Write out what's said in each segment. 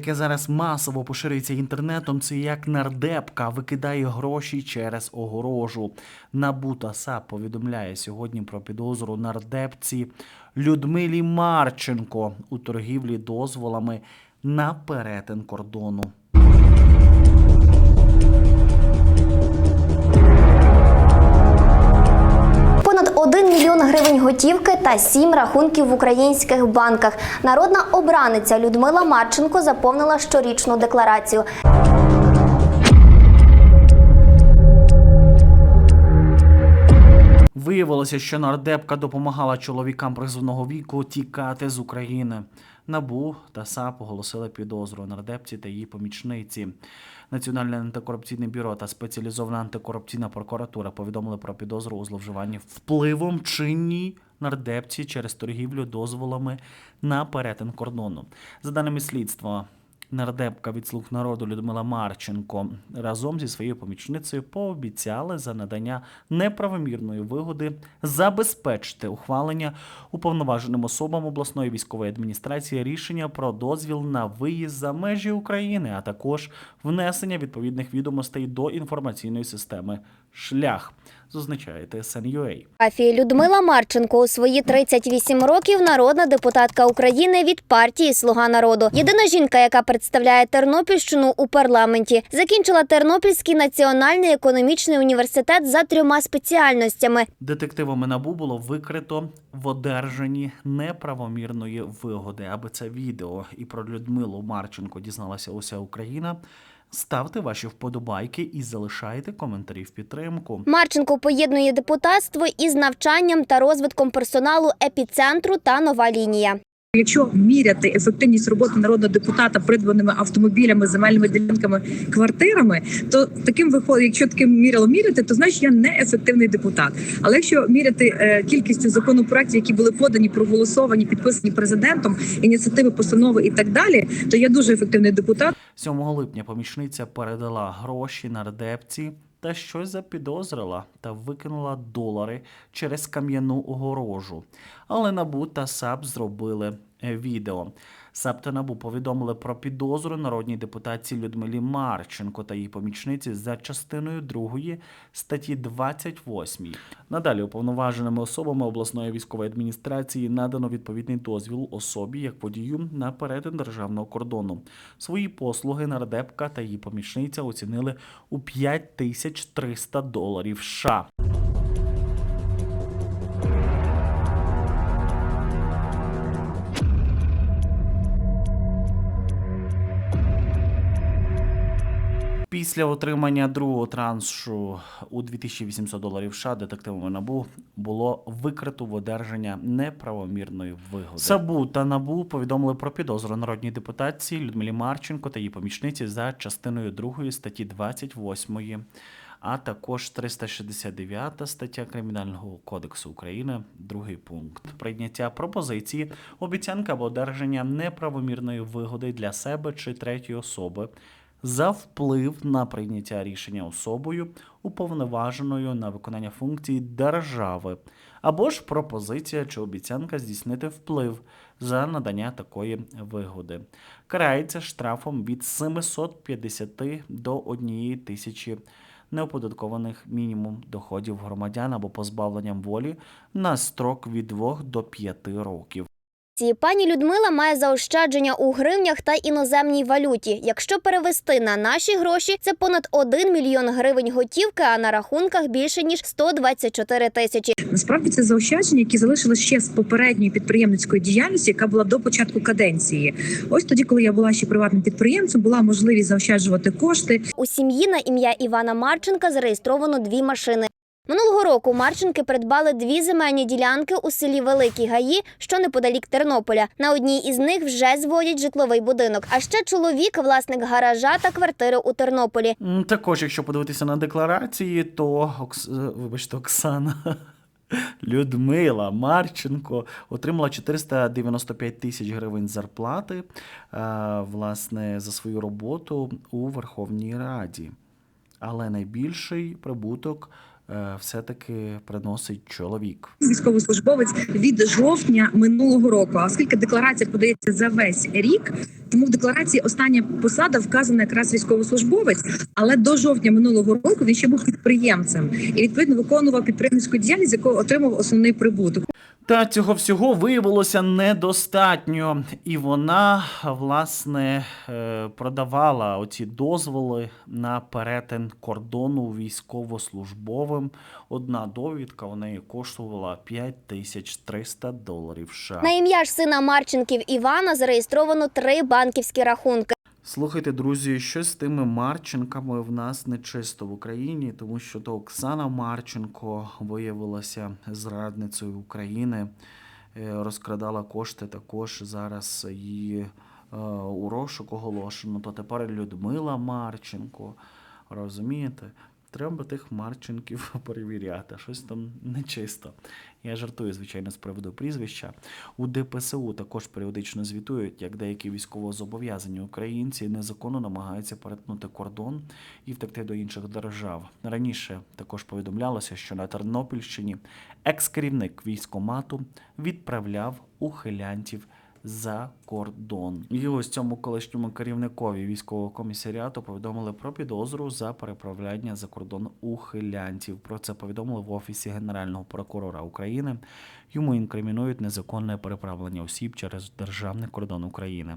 яке зараз масово поширюється інтернетом, це як нардепка викидає гроші через огорожу. НАБУ САП повідомляє сьогодні про підозру нардепці Людмилі Марченко у торгівлі дозволами на перетин кордону. Готівки та 7 рахунків в українських банках. Народна обраниця Людмила Марченко заповнила щорічну декларацію. Виявилося, що нардепка допомагала чоловікам призовного віку тікати з України. Набу та САП оголосили підозру нардепці та її помічниці. Національне антикорупційне бюро та спеціалізована антикорупційна прокуратура повідомили про підозру у зловживанні впливом чинній нардепці через торгівлю дозволами на перетин кордону. За даними слідства, Нардепка від слуг народу Людмила Марченко разом зі своєю помічницею пообіцяли за надання неправомірної вигоди забезпечити ухвалення уповноваженим особам обласної військової адміністрації рішення про дозвіл на виїзд за межі України, а також внесення відповідних відомостей до інформаційної системи Шлях. Зазначає ТСН.UA. Афії Людмила Марченко у свої 38 років народна депутатка України від партії Слуга народу. Єдина жінка, яка представляє Тернопільщину у парламенті, закінчила Тернопільський національний економічний університет за трьома спеціальностями. Детективами НАБУ було викрито в одержанні неправомірної вигоди. Аби це відео і про Людмилу Марченко дізналася уся Україна. Ставте ваші вподобайки і залишайте коментарі в підтримку. Марченко поєднує депутатство із навчанням та розвитком персоналу епіцентру та нова лінія. Якщо міряти ефективність роботи народного депутата придбаними автомобілями, земельними ділянками, квартирами, то таким виходить, якщо таким мірилом міряти, то значить я не ефективний депутат. Але якщо міряти е, кількістю законопроєктів, які були подані, проголосовані, підписані президентом, ініціативи, постанови і так далі, то я дуже ефективний депутат. 7 липня помічниця передала гроші нардепці та щось запідозрила та викинула долари через кам'яну огорожу. Але НАБУ та САП зробили е, відео. САП НАБУ повідомили про підозру народній депутатці Людмилі Марченко та її помічниці за частиною 2 статті 28. Надалі уповноваженими особами обласної військової адміністрації надано відповідний дозвіл особі як водію на перетин державного кордону. Свої послуги нардепка та її помічниця оцінили у 5300 доларів США. Після отримання другого траншу у 2800 доларів США детективами НАБУ було викрито в одержання неправомірної вигоди. САБУ та НАБУ повідомили про підозру народній депутатці Людмилі Марченко та її помічниці за частиною 2 статті 28, а також 369 стаття Кримінального кодексу України, другий пункт прийняття пропозиції, обіцянка або одержання неправомірної вигоди для себе чи третьої особи за вплив на прийняття рішення особою, уповноваженою на виконання функцій держави, або ж пропозиція чи обіцянка здійснити вплив за надання такої вигоди. Карається штрафом від 750 до 1 тисячі неоподаткованих мінімум доходів громадян або позбавленням волі на строк від 2 до 5 років. Ці Пані Людмила має заощадження у гривнях та іноземній валюті. Якщо перевести на наші гроші, це понад 1 мільйон гривень готівки, а на рахунках більше ніж 124 тисячі. Насправді це заощадження, які залишилися ще з попередньої підприємницької діяльності, яка була до початку каденції. Ось тоді, коли я була ще приватним підприємцем, була можливість заощаджувати кошти. У сім'ї на ім'я Івана Марченка зареєстровано дві машини. Минулого року Марченки придбали дві земельні ділянки у селі Великий Гаї, що неподалік Тернополя. На одній із них вже зводять житловий будинок. А ще чоловік, власник гаража та квартири у Тернополі. Також, якщо подивитися на декларації, то Окс... е, вибачте, Оксана Людмила Марченко отримала 495 тисяч гривень зарплати е, власне за свою роботу у Верховній Раді. Але найбільший прибуток все-таки приносить чоловік. військовослужбовець від жовтня минулого року. А оскільки декларація подається за весь рік, тому в декларації остання посада вказана якраз військовослужбовець, але до жовтня минулого року він ще був підприємцем і відповідно виконував підприємницьку діяльність, з якого отримав основний прибуток. Та цього всього виявилося недостатньо, і вона власне е, продавала оці дозволи на перетин кордону військовослужбовим. Одна довідка у неї коштувала 5300 доларів. США. На ім'я ж сина Марченків Івана зареєстровано три банківські рахунки. Слухайте, друзі, щось з тими Марченками в нас нечисто в Україні, тому що то Оксана Марченко виявилася зрадницею України, е, розкрадала кошти також зараз її е, у оголошено. То тепер Людмила Марченко. Розумієте? Треба тих Марченків перевіряти, щось там нечисто. Я жартую, звичайно, з приводу прізвища. У ДПСУ також періодично звітують, як деякі військовозобов'язані українці незаконно намагаються перетнути кордон і втекти до інших держав. Раніше також повідомлялося, що на Тернопільщині екс-керівник військомату відправляв ухилянтів за кордон. І ось цьому колишньому керівникові військового комісаріату повідомили про підозру за переправляння за кордон ухилянтів. Про це повідомили в офісі Генерального прокурора України. Йому інкримінують незаконне переправлення осіб через державний кордон України.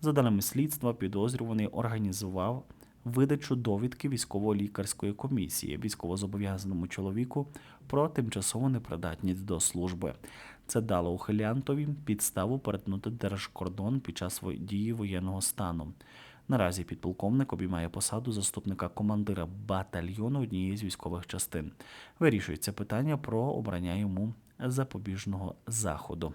За даними слідства, підозрюваний організував видачу довідки військово-лікарської комісії військовозобов'язаному чоловіку про тимчасову непридатність до служби. Це дало ухилянтові підставу перетнути держкордон під час дії воєнного стану. Наразі підполковник обіймає посаду заступника командира батальйону однієї з військових частин. Вирішується питання про обрання йому запобіжного заходу.